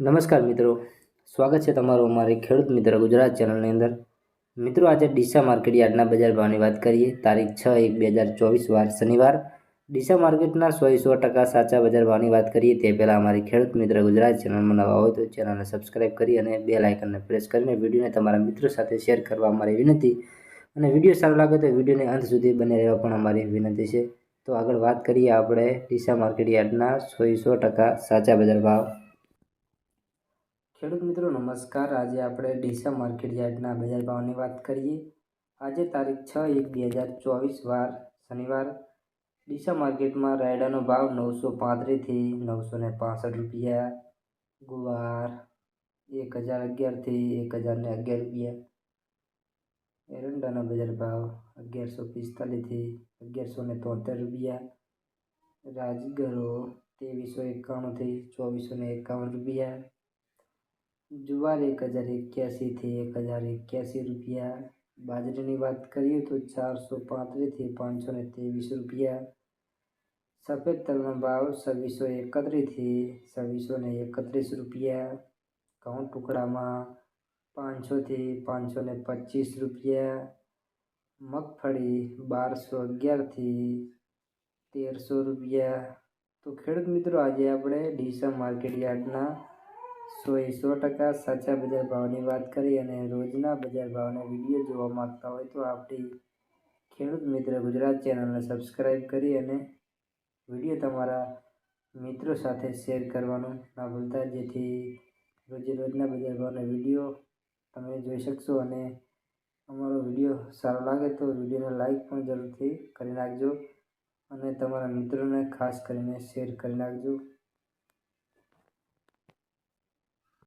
નમસ્કાર મિત્રો. સ્વાગત છે તમારું અમારી ખેડૂત મિત્ર ગુજરાત ચેનલની અંદર. મિત્રો, આજે ડીસા માર્કેટ યાર્ડના બજાર ભાવની વાત કરીએ. તારીખ છ એક બે હજાર ચોવીસ, વાર શનિવાર. ડીસા માર્કેટના સો સો ટકા સાચા બજાર ભાવની વાત કરીએ, તે પહેલાં અમારી ખેડૂત મિત્ર ગુજરાત ચેનલમાં નવા હોય તો ચેનલને સબસ્ક્રાઇબ કરી અને બે લાઇકનને પ્રેસ કરીને વિડીયોને તમારા મિત્રો સાથે શેર કરવા અમારી વિનંતી. અને વીડિયો સારો લાગે તો વિડીયોને અંત સુધી બને રહેવા પણ અમારી વિનંતી છે. તો આગળ વાત કરીએ આપણે ડીસા માર્કેટ યાર્ડના સો સો ટકા સાચા બજાર ભાવ ખેડૂત મિત્રો, નમસ્કાર. આજે આપણે ડીસા માર્કેટ યાર્ડના બજાર ભાવની વાત કરીએ. આજે તારીખ છ એક બે હજાર ચોવીસ વાર શનિવાર. ડીસા માર્કેટમાં રાયડાનો ભાવ નવસો પાંત્રીસથી નવસો ને પાસઠ રૂપિયા. ગુવાર એક હજાર અગિયારથી એક હજાર ને અગિયાર રૂપિયા. એરંડાનો બજાર ભાવ અગિયારસો પિસ્તાલીસથી અગિયારસો ને તોતેર રૂપિયા. રાજગરો ત્રેવીસો એકાણુંથી ચોવીસો ને એકાવન રૂપિયા. જુવાર એક હજાર એક્યાસીથી એક હજાર એક્યાસી રૂપિયા બાજરીની વાત કરીએ તો ચારસો પાંત્રીસથી પાંચસો ને ત્રેવીસ રૂપિયા સફેદ તલનો ભાવ છવ્વીસો એકત્રીસથી છવ્વીસો ને એકત્રીસ રૂપિયા ઘઉં ટુકડામાં પાંચસોથી પાંચસો ને પચીસ રૂપિયા મગફળી બારસો અગિયારથી તેરસો રૂપિયા તો ખેડૂત મિત્રો આજે આપણે ડીસા માર્કેટ યાર્ડના સો એ સો ટકા સાચા બજાર ભાવની વાત કરી અને રોજના બજાર ભાવના વીડિયો જોવા માંગતા હોય તો આપણી ખેડૂત મિત્ર ગુજરાત ચેનલને સબસ્ક્રાઈબ કરી અને વીડિયો તમારા મિત્રો સાથે શેર કરવાનું ના ભૂલતા, જેથી રોજે રોજના બજાર ભાવના વીડિયો તમે જોઈ શકશો અને અમારો વીડિયો સારો લાગે તો વિડીયોને લાઈક પણ જરૂરથી કરી નાખજો અને તમારા મિત્રોને ખાસ કરીને શેર કરી નાખજો.